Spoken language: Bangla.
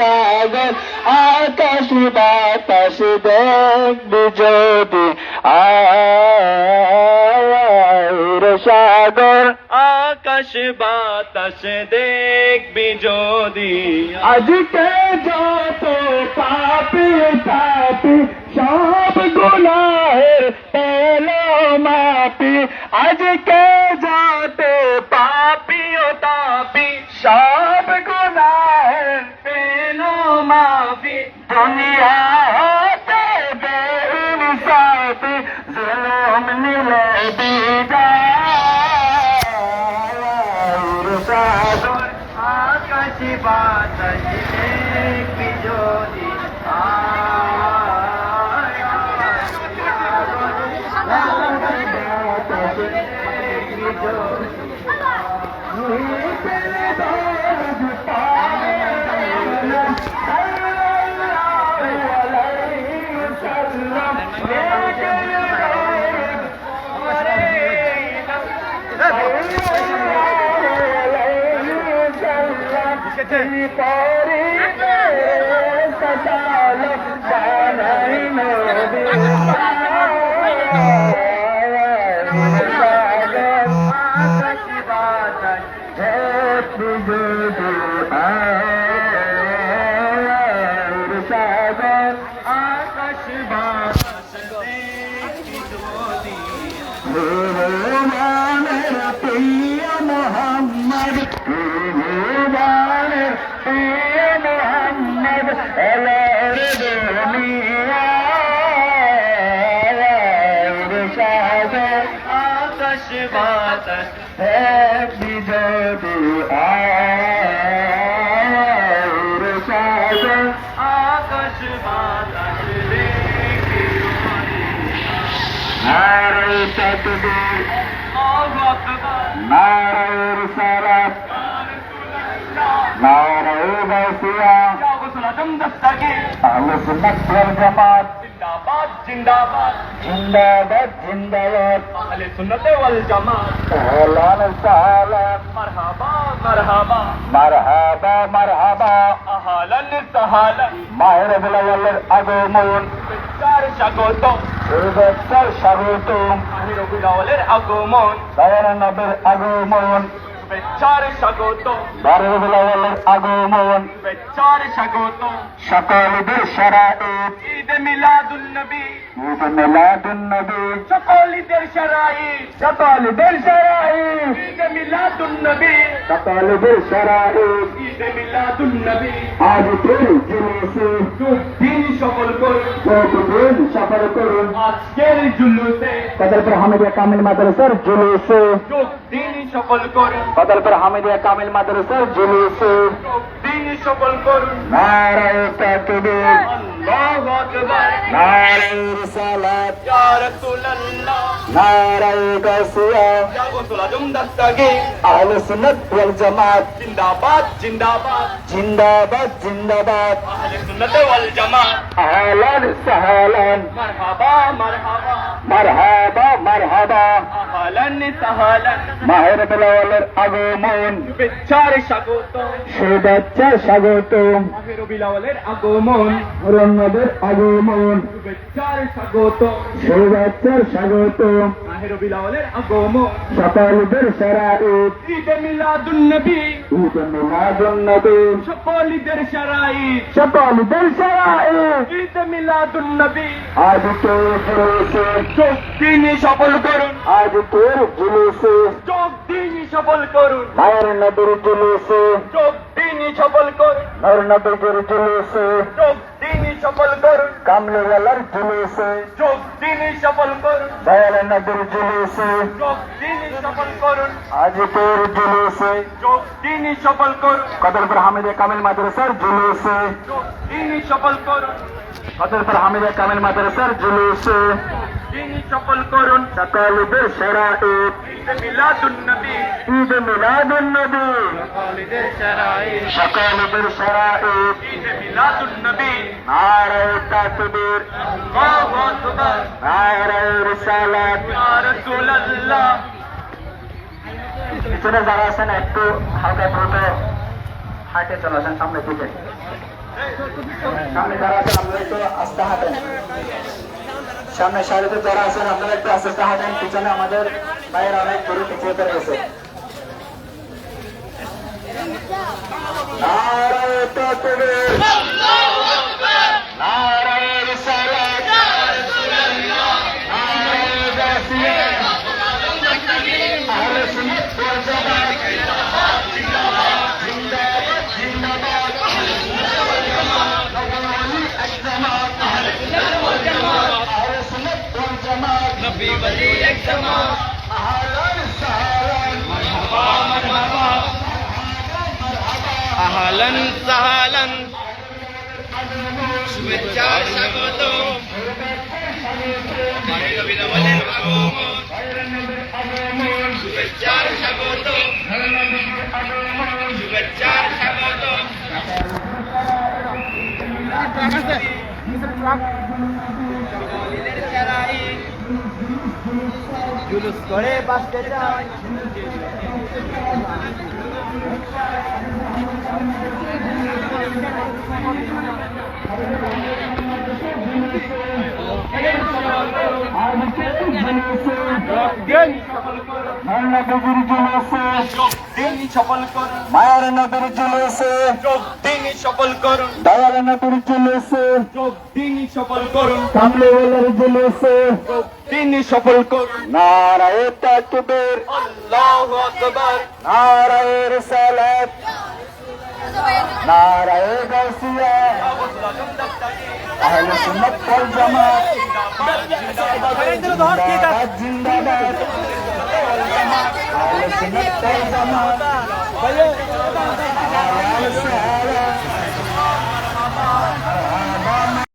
আকাশ বাতাস দেখবি যদি সাগর আকাশ বাতাস দেখবি যদি আজকে যত পাপি তাপি সব গুনাহের এলো মাপি আজকে মাপি দুনিয়া হতে বেইনসাফি জুলুম নিলে বিদায়। সাগর আকাশ বাতাস দেখবি যদি আকাশ আকাশ বাতাস একটি যদি আকাশ বাতাস নারে তকবীর নারে সালাত নারে গাছিয়া গসল আজম দস্তগীর আহলে সুন্নাত ওয়াল জামাত। জিন্দাবাদ জিন্দাবাদ। জিন্দাবাদ জিন্দাবাদ। আহলে সুন্নাত ওয়াল জামাত। আহলান সাহলান মারহাবা মারহাবা। মারহাবা মারহাবা। আহলান সাহলান। মাহের বিলালের আগমন। চার স্বাগত শুভেচ্ছার স্বাগতম। মাহির বিলালের আগমন। দয়ার নবীর আগমন। চার স্বাগত। বারের বিলালের আগমন। চার স্বাগত। সকলদের সারাঈদ ঈদ। মিলাদুন নবী। ঈদ মিলাদুন নবী। সকলদের শরাঈদ সকলদের সারাঈদ ঈদ। মিলাদুন নবী। সকলদের সারাঈদ ঈদ। মিলাদুন নবী। আজ তোর জুলুসে। দিন সফল করুন। আজকের জুলুসে। কদরপুর হামিদিয়া কামিল মাদ্রাসার জুলুসে। দিন সফল করুন। কদরপুর হামিদিয়া কামিল মাদ্রাসার জুলুসে। দিন সফল করুন। নারায় তাকবীর। আল্লাহু আকবার। নারায় রিসালাত। ইয়া রাসূলুল্লাহ। নারায় ইয়া গসল আজম দস্তগীর আহলে সুন্নাত ওয়াল জামাত। জিন্দাবাদ জিন্দাবাদ। জিন্দাবাদ জিন্দাবাদ। আহলে সুন্নাত ওয়াল জামাত। আহলান সাহলান। মারহাবা মারহাবা। মারহাবা মারহাবা। মাহের বিলালের আগমন। শুভেচ্ছার স্বাগত শুভেচ্ছা স্বাগতম। মাহের বিলালের আগমন। শুভেচ্ছার স্বাগত শুভেচ্ছার স্বাগতম। মাহের আগমন। সকলদের সারাঈদ ঈদ সকলদের ঈদ আজ দিন সফল করুন। আজ তোর জুলুসে। যোগ দিন সফল করুন। মায়ের নবীর জুলুসে। যোগ দিন সফল করুন। নর নবীর জুলুসে। যোগ দিন সফল করুন। কামলিওয়ালার জুলুসে। যোগ দিন সফল করুন। দয়াল নবীর জুলুসে। যোগ দিন সফল করুন। আজ তোর জুলুসে। যোগ দিন সফল করুন। কদরপুর হামিদে কামিল মাদ্রাসার জুলুসে। যোগ দিন সফল করুন। কদরপুর হামিদে কামিল মাদ্রাসার জুলুসে। দিন সফল করুন ঈদ মিলাদুন নবী ঈদ মিলাদুন নবী সকলদের শরাঈদ সকলদের সারাঈদ ঈদ মিলাদুন নবী নারায় তাকবীর। আল্লাহু আকবার। নারায় রিসালাত। ইয়া রাসূলুল্লাহ। পিছনে যারা আছেন একটু হালকা দ্রুত হাঁটে চলে আসেন সামনে দিকে। সামনে যারা আছেন আপনারা একটু আস্তে হাঁটেন সামনে সারিতে যারা আছেন আপনারা একটু আস্তে হাঁটেন পিছনে আমাদের ভাইয়ের অনেক দূরে পিছিয়ে পড়ে গেছে নারায় তাকবীর নারায় রিসালাত নারায় গাছিয়া আহলে সুন্নাত ওয়াল জামাত জিন্দাবাদ জিন্দাবাদ নবী একজামাত আহলে সুন্নাত ওয়াল জামাত নবী বলি এক জামাত আহলান সাহলান আহলান সাহলান শুভেচ্ছা স্বাগত কবিরা বলেন আগমন শুভেচ্ছা স্বাগত শুভেচ্ছা স্বাগত জুলুস করে বাঁচতে চাই মায়ের নবীর জুলুসে দিন সফল করুন। দয়ার নবীর জুলুসে যোগ দিন সফল করুন। কামলিওয়ালার জুলুসে যোগ দিন সফল করুন। নারায়ে তাকবীর আল্লাহু আকবার। নারায়ে রিসালাত। নারায়ে গাছিয়া আহলে সুন্নাত ওয়াল জামাত। জিন্দাবাদ জিন্দাবাদ। আহলে সুন্নাত ওয়াল জামাত। আহলে সাহাবা